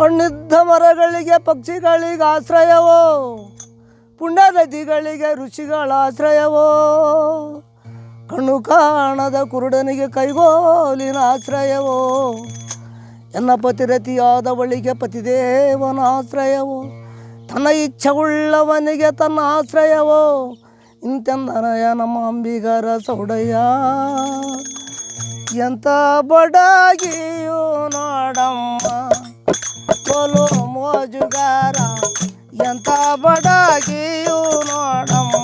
ಹಣ್ಣಿದ್ದ ಮರಗಳಿಗೆ ಪಕ್ಷಿಗಳಿಗೆ ಆಶ್ರಯವೋ? ಪುಣ್ಯ ನದಿಗಳಿಗೆ ಋಷಿಗಳ ಆಶ್ರಯವೋ? ಕಣ್ಣು ಕಾಣದ ಕುರುಡನಿಗೆ ಕೈಗೋಲಿನ ಆಶ್ರಯವೋ? ಎನ್ನ ಪತಿರತಿಯಾದವಳಿಗೆ ಪತಿದೇವನ ಆಶ್ರಯವೋ? ತನ್ನ ಇಚ್ಛೆವುಳ್ಳವನಿಗೆ ತನ್ನ ಆಶ್ರಯವೋ? ಇಂತೆಂದನಯ ನಮ್ಮ ಅಂಬಿಗರ ಸೌಡಯ್ಯ. ಎಂತ ಬಡಗಿಯೋ ನೋಡಮ್ಮ. పొలు మోజుగారా ఎంత బడాగియు నోడమ్మ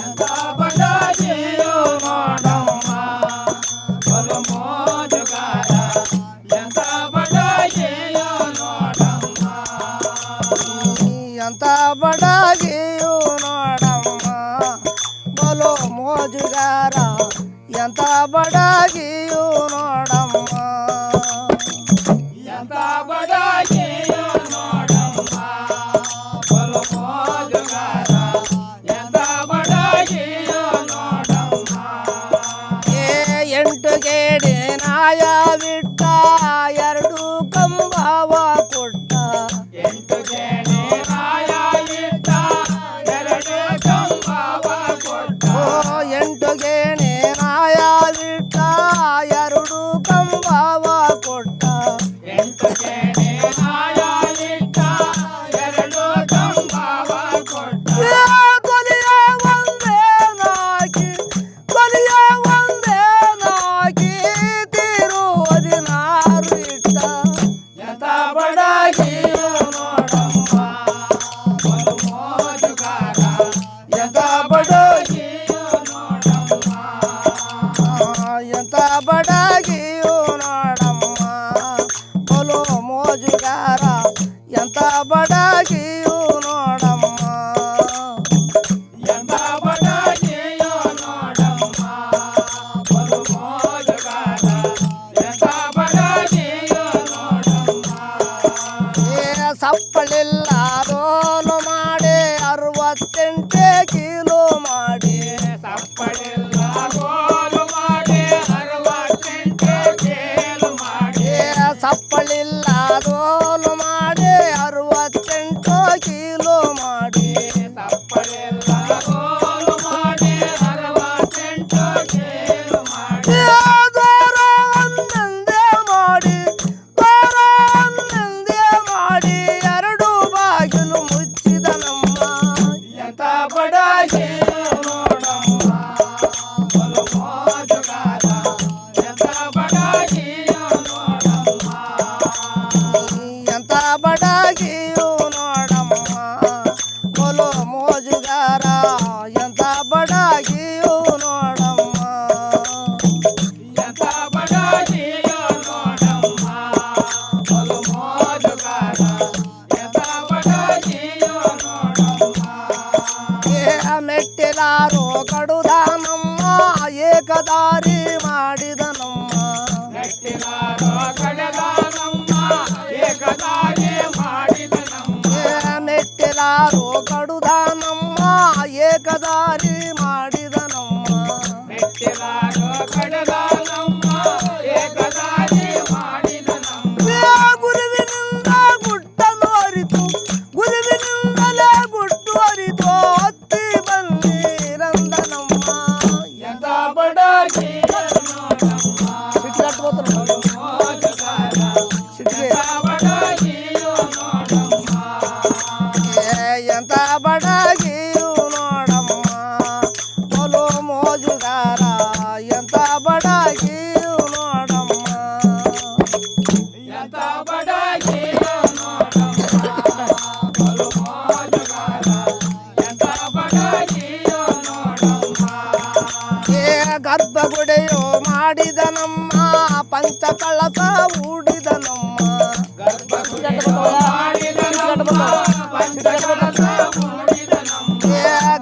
ఎంత బడాగియు నోడమ్మ పొలు మోజుగార ఎంత బడాగియు ఎంత బడాగియు నోడమ్మ పొలు మోజుగార ఎంత బడా yeah.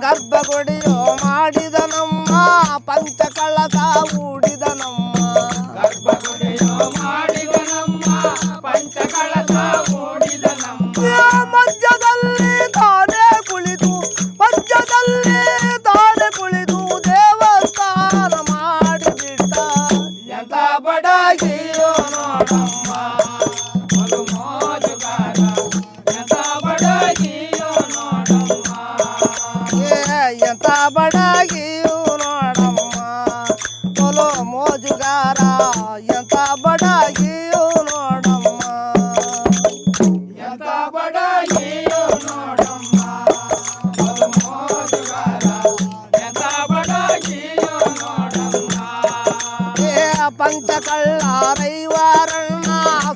ಗರ್ಭಗುಡಿ ಮಾಡಿದನಮ್ಮ ಪಂಚಕಳಸ ಊಡಿದನಮ್ಮ ಮಧ್ಯದಲ್ಲಿ ತಾನೇ ಕುಳಿತು ಮಧ್ಯದಲ್ಲಿ ಕಳ್ಳಾರೈವಾರಣ್ಣ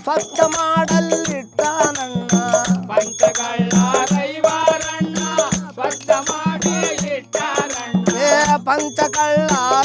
ಭಕ್ತ ಮಾಡಲಿಟ್ಟಾನಣ್ಣ ಪಂಚ ಕಳ್ಳಾರೈವಾರಣ್ಣ ಭಕ್ತ ಮಾಡಲಿಟ್ಟಾನಣ್ಣ ಪಂಚ ಕಳ್ಳಾರ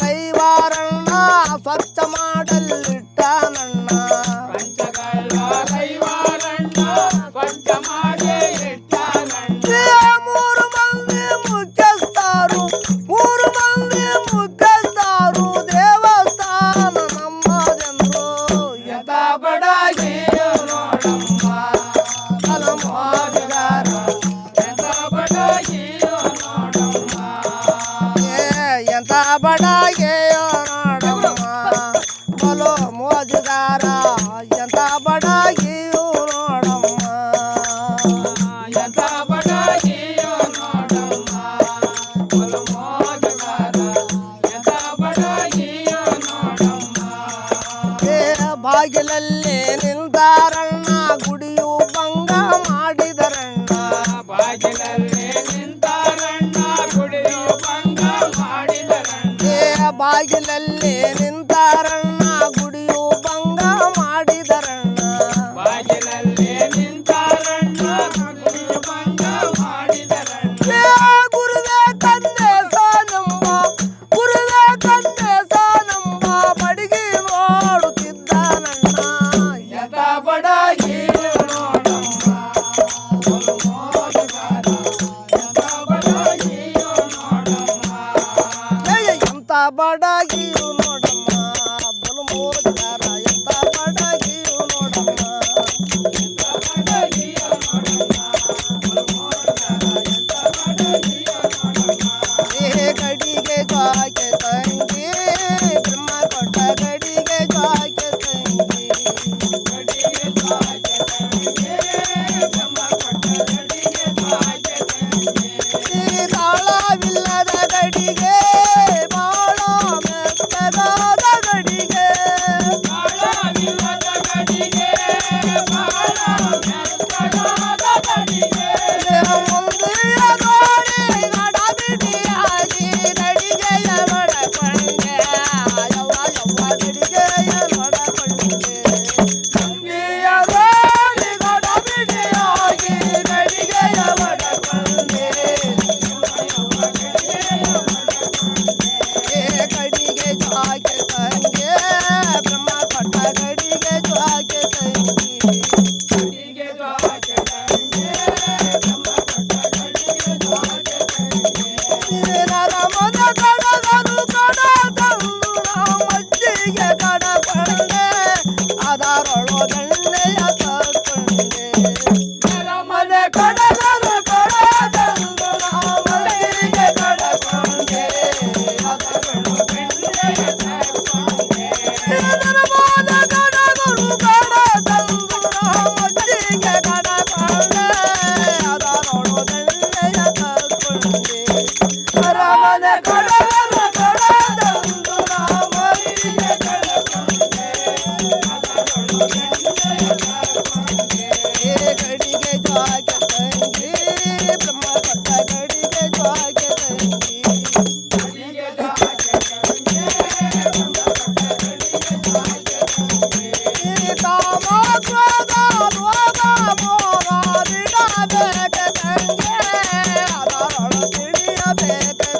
quiere